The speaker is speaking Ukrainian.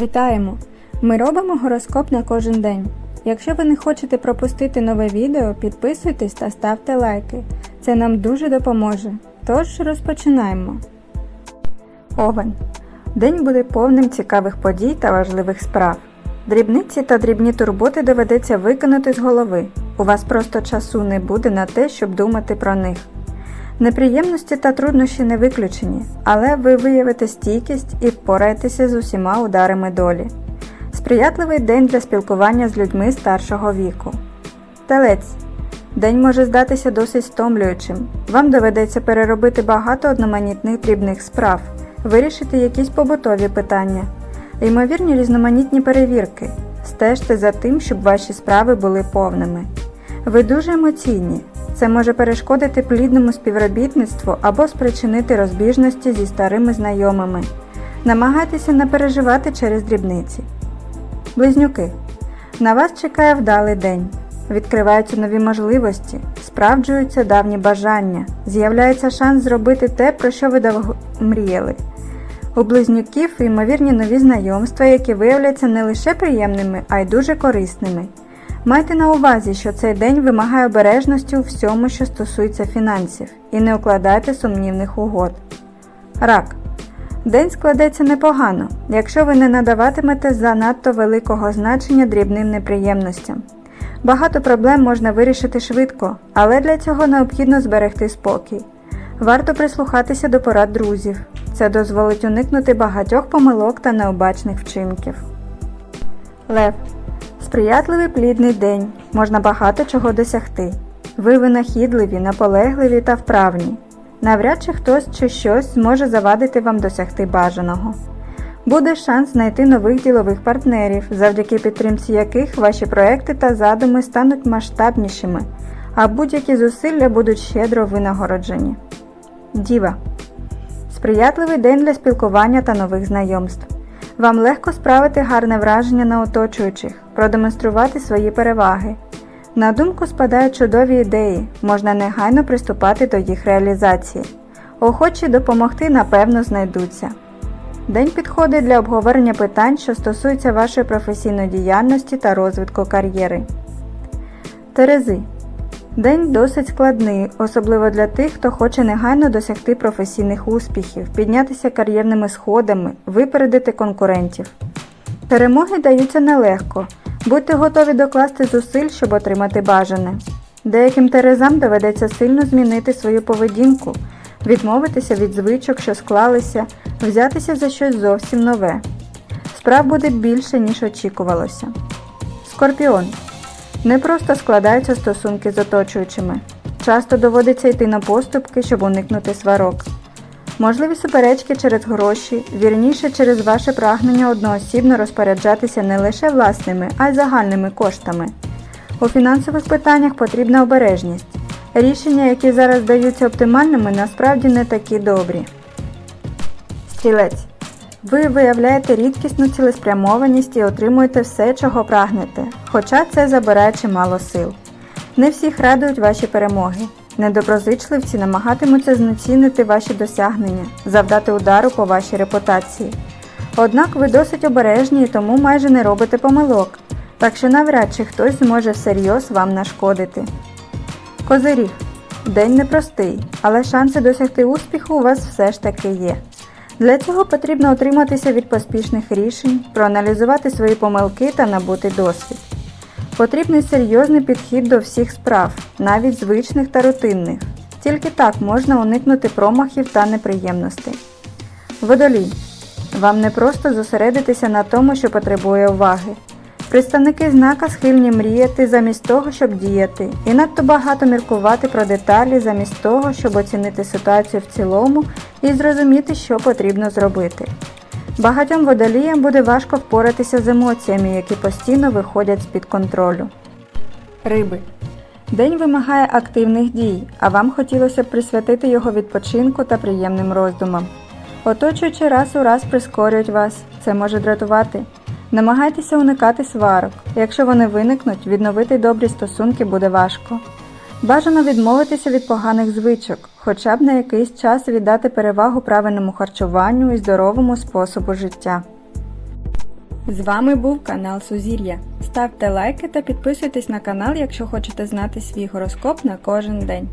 Вітаємо! Ми робимо гороскоп на кожен день. Якщо ви не хочете пропустити нове відео, підписуйтесь та ставте лайки. Це нам дуже допоможе. Тож розпочинаємо. Овен. День буде повним цікавих подій та важливих справ. Дрібниці та дрібні турботи доведеться викинути з голови. У вас просто часу не буде на те, щоб думати про них. Неприємності та труднощі не виключені, але ви виявите стійкість і впораєтеся з усіма ударами долі. Сприятливий день для спілкування з людьми старшого віку. Телець. День може здатися досить стомлюючим. Вам доведеться переробити багато одноманітних дрібних справ, вирішити якісь побутові питання, ймовірні різноманітні перевірки. Стежте за тим, щоб ваші справи були повними. Ви дуже емоційні. Це може перешкодити плідному співробітництву або спричинити розбіжності зі старими знайомими. Намагайтеся не переживати через дрібниці. Близнюки. На вас чекає вдалий день. Відкриваються нові можливості, справджуються давні бажання, з'являється шанс зробити те, про що ви давно мріяли. У близнюків ймовірні нові знайомства, які виявляться не лише приємними, а й дуже корисними. Майте на увазі, що цей день вимагає обережності у всьому, що стосується фінансів, і не укладайте сумнівних угод. Рак. День складеться непогано, якщо ви не надаватимете занадто великого значення дрібним неприємностям. Багато проблем можна вирішити швидко, але для цього необхідно зберегти спокій. Варто прислухатися до порад друзів. Це дозволить уникнути багатьох помилок та необачних вчинків. Лев. Сприятливий плідний день. Можна багато чого досягти. Ви винахідливі, наполегливі та вправні. Навряд чи хтось чи щось зможе завадити вам досягти бажаного. Буде шанс знайти нових ділових партнерів, завдяки підтримці яких ваші проекти та задуми стануть масштабнішими, а будь-які зусилля будуть щедро винагороджені. Діва. Сприятливий день для спілкування та нових знайомств. Вам легко справити гарне враження на оточуючих, продемонструвати свої переваги. На думку спадають чудові ідеї, можна негайно приступати до їх реалізації. Охочі допомогти, напевно, знайдуться. День підходить для обговорення питань, що стосуються вашої професійної діяльності та розвитку кар'єри. Терези. День досить складний, особливо для тих, хто хоче негайно досягти професійних успіхів, піднятися кар'єрними сходами, випередити конкурентів. Перемоги даються нелегко. Будьте готові докласти зусиль, щоб отримати бажане. Деяким терезам доведеться сильно змінити свою поведінку, відмовитися від звичок, що склалися, взятися за щось зовсім нове. Справ буде більше, ніж очікувалося. Скорпіон. Не просто складаються стосунки з оточуючими. Часто доводиться йти на поступки, щоб уникнути сварок. Можливі суперечки через гроші, вірніше через ваше прагнення одноосібно розпоряджатися не лише власними, а й загальними коштами. У фінансових питаннях потрібна обережність. Рішення, які зараз здаються оптимальними, насправді не такі добрі. Стрілець. Ви виявляєте рідкісну цілеспрямованість і отримуєте все, чого прагнете, хоча це забирає чимало сил. Не всіх радують ваші перемоги. Недоброзичливці намагатимуться знецінити ваші досягнення, завдати удару по вашій репутації. Однак ви досить обережні і тому майже не робите помилок, так що навряд чи хтось зможе всерйоз вам нашкодити. Козиріг. День непростий, але шанси досягти успіху у вас все ж таки є. Для цього потрібно утриматися від поспішних рішень, проаналізувати свої помилки та набути досвід. Потрібний серйозний підхід до всіх справ, навіть звичних та рутинних. Тільки так можна уникнути промахів та неприємностей. Водолій. Вам не просто зосередитися на тому, що потребує уваги. Представники знака схильні мріяти замість того, щоб діяти, і надто багато міркувати про деталі замість того, щоб оцінити ситуацію в цілому і зрозуміти, що потрібно зробити. Багатьом водоліям буде важко впоратися з емоціями, які постійно виходять з-під контролю. Риби. День вимагає активних дій, а вам хотілося б присвятити його відпочинку та приємним роздумам. Оточуючи раз у раз прискорюють вас, це може дратувати. Намагайтеся уникати сварок. Якщо вони виникнуть, відновити добрі стосунки буде важко. Бажано відмовитися від поганих звичок, хоча б на якийсь час віддати перевагу правильному харчуванню і здоровому способу життя. З вами був канал Сузір'я. Ставте лайки та підписуйтесь на канал, якщо хочете знати свій гороскоп на кожен день.